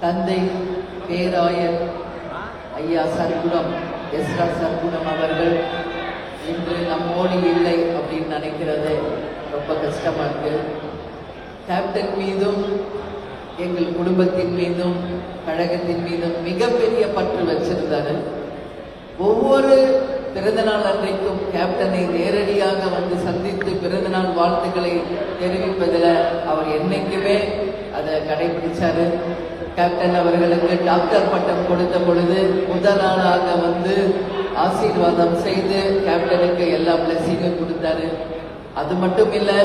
தந்தை பேராயர் ஐயா சர்க்குணம் எஸ்ரா சர்க்குணம் அவர்கள் இன்று நம்மோடு இல்லை அப்படின்னு நினைக்கிறது. ரொம்ப கஷ்டமா இருக்கு. கேப்டன் மீதும் எங்கள் குடும்பத்தின் மீதும் கழகத்தின் மீதும் மிகப்பெரிய பற்று வச்சிருந்தாரு. ஒவ்வொரு பிறந்தநாள் அன்றைக்கும் கேப்டனை நேரடியாக வந்து சந்தித்து பிறந்தநாள் வாழ்த்துக்களை தெரிவிப்பதில் அவர் என்னைக்குமே அதை கடைபிடிச்சாரு. கேப்டன் அவர்களுக்கு டாக்டர் பட்டம் கொடுத்த பொழுது முதல் நாளாக வந்து ஆசீர்வாதம் செய்து கேப்டனுக்கு எல்லா பிளஸிங்கும் கொடுத்தாரு. அது மட்டும் இல்லை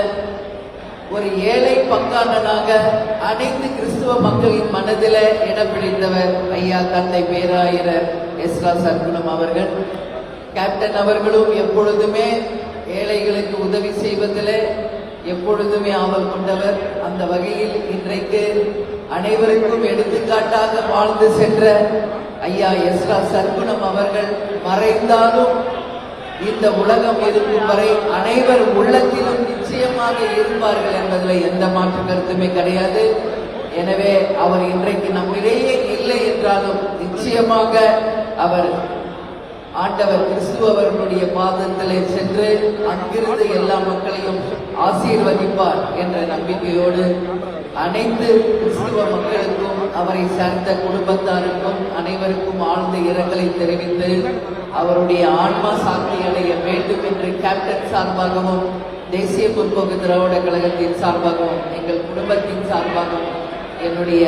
ஒரு ஏழை பங்காளனாக அனைத்து கிறிஸ்துவ மக்களின் மனதில இடம் பிடித்தவர் ஐயா தந்தை பேராயிரர் எஸ்ரா சர்க்குணம் அவர்கள். கேப்டன் அவர்களும் எப்பொழுதுமே ஏழைகளுக்கு உதவி செய்வதில் எப்பொழுதுமே ஆவல் கொண்டவர். அந்த வகையில் இன்றைக்கு அனைவருக்கும் எடுத்துக்காட்டாக வாழ்ந்து சென்ற ஐயா எஸ்ரா சர்க்குணம் அவர்கள் மறைந்தாலும் இந்த உலகம் இருக்கும் வரை அனைவர் உள்ளத்திலும் நிச்சயமாக இருப்பார்கள் என்பதில் எந்த மாற்று கருத்துமே கிடையாது. எனவே அவர் இன்றைக்கு நம்மிடையே இல்லை என்றாலும் நிச்சயமாக அவர் ஆண்டவர் கிறிஸ்துவ அவர்களுடைய பாதத்திலே சென்று அங்கிருந்து எல்லா மக்களையும் ஆசீர்வதிப்பார் என்ற நம்பிக்கையோடு அனைத்து கிறிஸ்துவ மக்களுக்கும் அவரை சார்ந்த குடும்பத்தாருக்கும் அனைவருக்கும் ஆழ்ந்த இரங்கலை தெரிவித்து அவருடைய ஆன்மா சாந்தி அடைய வேண்டும் என்று கேப்டன் சார்பாகவும் தேசிய முற்போக்கு திராவிட கழகத்தின் சார்பாகவும் எங்கள் குடும்பத்தின் சார்பாகவும் என்னுடைய